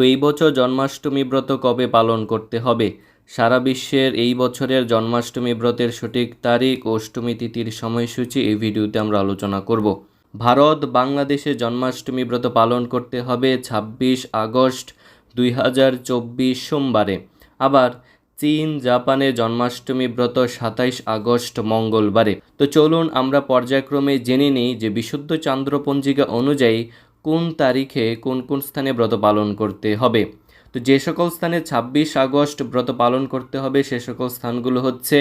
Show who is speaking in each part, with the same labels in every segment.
Speaker 1: তো এই বছর জন্মাষ্টমী ব্রত কবে পালন করতে হবে? সারা বিশ্বের এই বছরের জন্মাষ্টমী ব্রতের সঠিক তারিখ, অষ্টমী তিথির সময়সূচি এই ভিডিওতে আমরা আলোচনা করব। ভারত, বাংলাদেশে জন্মাষ্টমী ব্রত পালন করতে হবে ছাব্বিশ আগস্ট দুই হাজার চব্বিশ সোমবারে। আবার চীন, জাপানে জন্মাষ্টমী ব্রত সাতাইশ আগস্ট মঙ্গলবারে। তো চলুন আমরা পর্যায়ক্রমে জেনে নিই যে বিশুদ্ধ চান্দ্রপঞ্জিকা অনুযায়ী কোন তারিখে কোন কোন স্থানে ব্রত পালন করতে হবে? তো যে সকল স্থানে ছাব্বিশ আগস্ট ব্রত পালন করতে হবে, সে সকল স্থানগুলো হচ্ছে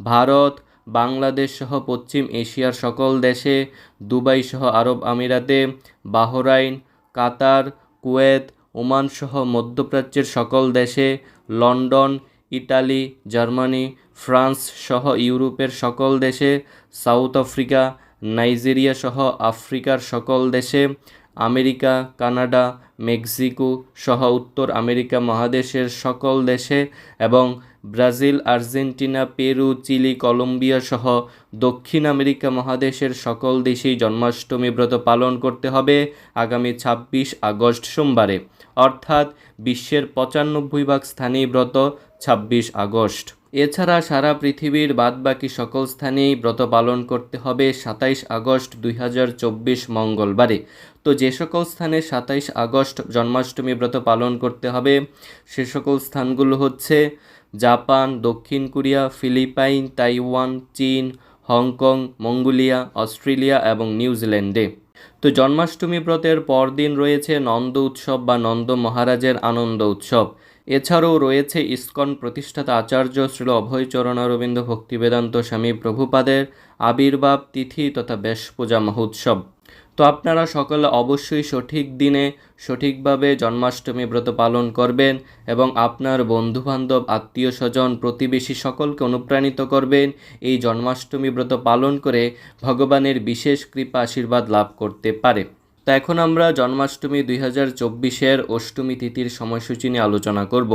Speaker 1: ভারত, বাংলাদেশ সহ পশ্চিম এশিয়ার সকল দেশে, দুবাই সহ আরব আমিরাতে, বাহরাইন, কাতার, কুয়েত, ওমান সহ মধ্যপ্রাচ্যের সকল দেশে, লন্ডন ইটালি জার্মানি, ফ্রান্স সহ ইউরোপের সকল দেশে, সাউথ আফ্রিকা, নাইজেরিয়া সহ আফ্রিকার সকল দেশে আমেরিকা, কানাডা, মেক্সিকো সহ উত্তর আমেরিকা মহাদেশের সকল দেশে এবং Brazil, Argentina, Peru, Chile, Colombia সহ দক্ষিণ আমেরিকা মহাদেশের সকল দেশেই জন্মাষ্টমী ব্রত পালন করতে হবে আগামী ছাব্বিশ আগস্ট সোমবারে। অর্থাৎ বিশ্বের পঁচানব্বই ভাগ স্থানেই ব্রত ছাব্বিশ আগস্ট। এছাড়া সারা পৃথিবীর বাদবাকি সকল স্থানেই ব্রত পালন করতে হবে সাতাইশ আগস্ট দুই হাজার চব্বিশ মঙ্গলবারে। তো যে সকল স্থানে সাতাইশ আগস্ট জন্মাষ্টমী ব্রত পালন করতে হবে, সে সকল স্থানগুলো হচ্ছে জাপান, দক্ষিণ কোরিয়া, ফিলিপাইন, তাইওয়ান, চীন, হংকং, মঙ্গোলিয়া, অস্ট্রেলিয়া এবং নিউজিল্যান্ডে তো জন্মাষ্টমী ব্রতের পরদিন রয়েছে নন্দ উৎসব বা নন্দ মহারাজের আনন্দ উৎসব। এছাড়াও রয়েছে ইস্কন প্রতিষ্ঠাতা আচার্য শ্রীল অভয়চরণ অরবিন্দ ভক্তিবেদান্ত স্বামী প্রভুপাদের আবির্ভাব তিথি তথা বেশ পূজা মহোৎসব। তো আপনারা সকলে অবশ্যই সঠিক দিনে সঠিকভাবে জন্মাষ্টমী ব্রত পালন করবেন এবং আপনার বন্ধুবান্ধব আত্মীয় স্বজন প্রতিবেশী সকলকে অনুপ্রাণিত করবেন। এই জন্মাষ্টমী ব্রত পালন করে ভগবানের বিশেষ কৃপা, আশীর্বাদ লাভ করতে পারে। তো এখন আমরা জন্মাষ্টমী দুই হাজার চব্বিশের অষ্টমী তিথির সময়সূচি নিয়ে আলোচনা করব।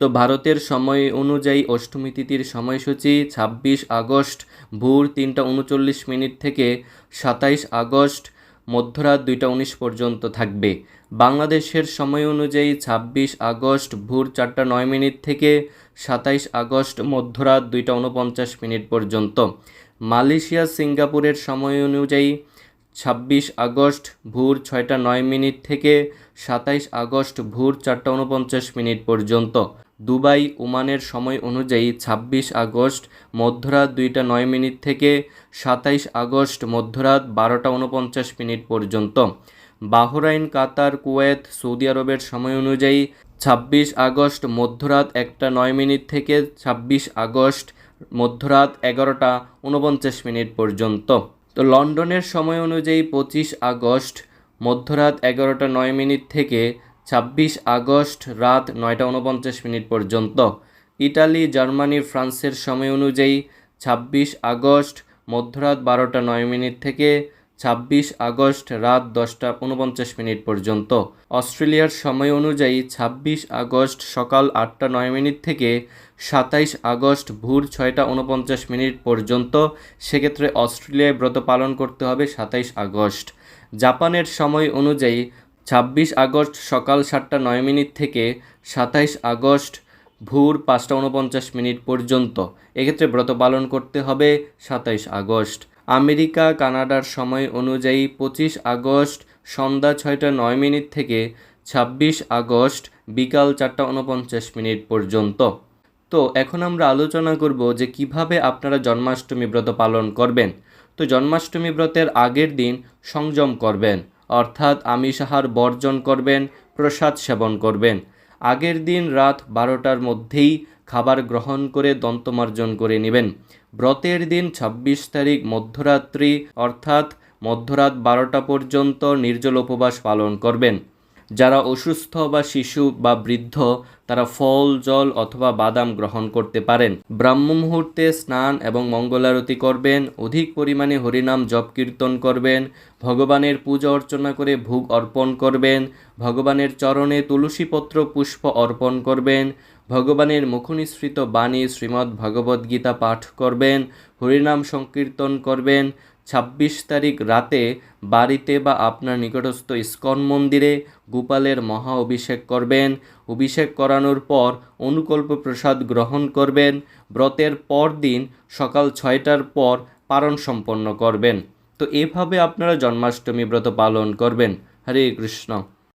Speaker 1: তো ভারতের সময় অনুযায়ী অষ্টমী তিথির সময়সূচি ছাব্বিশ আগস্ট ভোর তিনটা উনচল্লিশ মিনিট থেকে সাতাইশ আগস্ট মধ্যরাত দুইটা উনিশ পর্যন্ত থাকবে। বাংলাদেশের সময় অনুযায়ী ছাব্বিশ আগস্ট ভোর চারটা নয় মিনিট থেকে সাতাইশ আগস্ট মধ্যরাত দুইটা উনপঞ্চাশ মিনিট পর্যন্ত। মালয়েশিয়া, সিঙ্গাপুরের সময় অনুযায়ী ছাব্বিশ আগস্ট ভোর ছয়টা নয় মিনিট থেকে সাতাইশ আগস্ট ভোর চারটা উনপঞ্চাশ মিনিট পর্যন্ত। দুবাই ওমানের সময় অনুযায়ী ছাব্বিশ আগস্ট মধ্যরাত দুইটা নয় মিনিট থেকে সাতাইশ আগস্ট মধ্যরাত বারোটা উনপঞ্চাশ মিনিট পর্যন্ত। বাহরাইন, কাতার, কুয়েত, সৌদি আরবের সময় অনুযায়ী ছাব্বিশ আগস্ট মধ্যরাত একটা নয় মিনিট থেকে ছাব্বিশ আগস্ট মধ্যরাত এগারোটা উনপঞ্চাশ মিনিট পর্যন্ত। তো লন্ডনের সময় অনুযায়ী পঁচিশ আগস্ট মধ্যরাত এগারোটা নয় মিনিট থেকে ছাব্বিশ আগস্ট রাত নয়টা উনপঞ্চাশ মিনিট পর্যন্ত। ইটালি, জার্মানি, ফ্রান্সের সময় অনুযায়ী ছাব্বিশ আগস্ট মধ্যরাত বারোটা নয় মিনিট থেকে ছাব্বিশ আগস্ট রাত দশটা উনপঞ্চাশ মিনিট পর্যন্ত। অস্ট্রেলিয়ার সময় অনুযায়ী ছাব্বিশ আগস্ট সকাল আটটা নয় মিনিট থেকে সাতাইশ আগস্ট ভোর ছয়টা উনপঞ্চাশ মিনিট পর্যন্ত সেক্ষেত্রে অস্ট্রেলিয়ায় ব্রত পালন করতে হবে সাতাইশ আগস্ট। জাপানের সময় অনুযায়ী ছাব্বিশ আগস্ট সকাল সাতটা নয় মিনিট থেকে সাতাইশ আগস্ট ভোর পাঁচটা উনপঞ্চাশ মিনিট পর্যন্ত। এক্ষেত্রে ব্রত পালন করতে হবে সাতাইশ আগস্ট। আমেরিকা, কানাডার সময় অনুযায়ী পঁচিশ আগস্ট সন্ধ্যা ছয়টা নয় মিনিট থেকে ছাব্বিশ আগস্ট বিকাল চারটা উনপঞ্চাশ মিনিট পর্যন্ত। তো এখন আমরা আলোচনা করব যে কীভাবে আপনারা জন্মাষ্টমী ব্রত পালন করবেন। তো জন্মাষ্টমী ব্রতের আগের দিন সংযম করবেন, অর্থাৎ আমিষাহার বর্জন করবেন, প্রসাদ সেবন করবেন। আগের দিন রাত বারোটার মধ্যেই খাবার গ্রহণ করে দন্তমার্জন করে নেবেন। ব্রতের দিন ছাব্বিশ তারিখ মধ্যরাত্রি অর্থাৎ মধ্যরাত বারোটা পর্যন্ত নির্জল উপবাস পালন করবেন। যারা অসুস্থ বা শিশু বা বৃদ্ধ, তারা ফল, জল অথবা বাদাম গ্রহণ করতে পারেন। ব্রাহ্ম মুহূর্তে স্নান এবং মঙ্গলারতি করবেন, অধিক পরিমাণে হরিনাম জপ কীর্তন করবেন, ভগবানের পূজা অর্চনা করে ভোগ অর্পণ করবেন, ভগবানের চরণে তুলসীপত্র পুষ্প অর্পণ করবেন, ভগবানের মুখনিসৃত বাণী শ্রীমদ্ ভগবদ্গীতা পাঠ করবেন, হরিনাম সংকীর্তন করবেন ছাব্বিশ তারিখ রাতে বাড়িতে বা আপনার নিকটস্থ ইস্কন মন্দিরে গোপালের মহা অভিষেক করবেন। অভিষেক করানোর পর অনুকল্প প্রসাদ গ্রহণ করবেন। ব্রতের পর দিন সকাল ছয়টার পর পারণ সম্পন্ন করবেন। তো এভাবে আপনারা জন্মাষ্টমী ব্রত পালন করবেন। হরে কৃষ্ণ।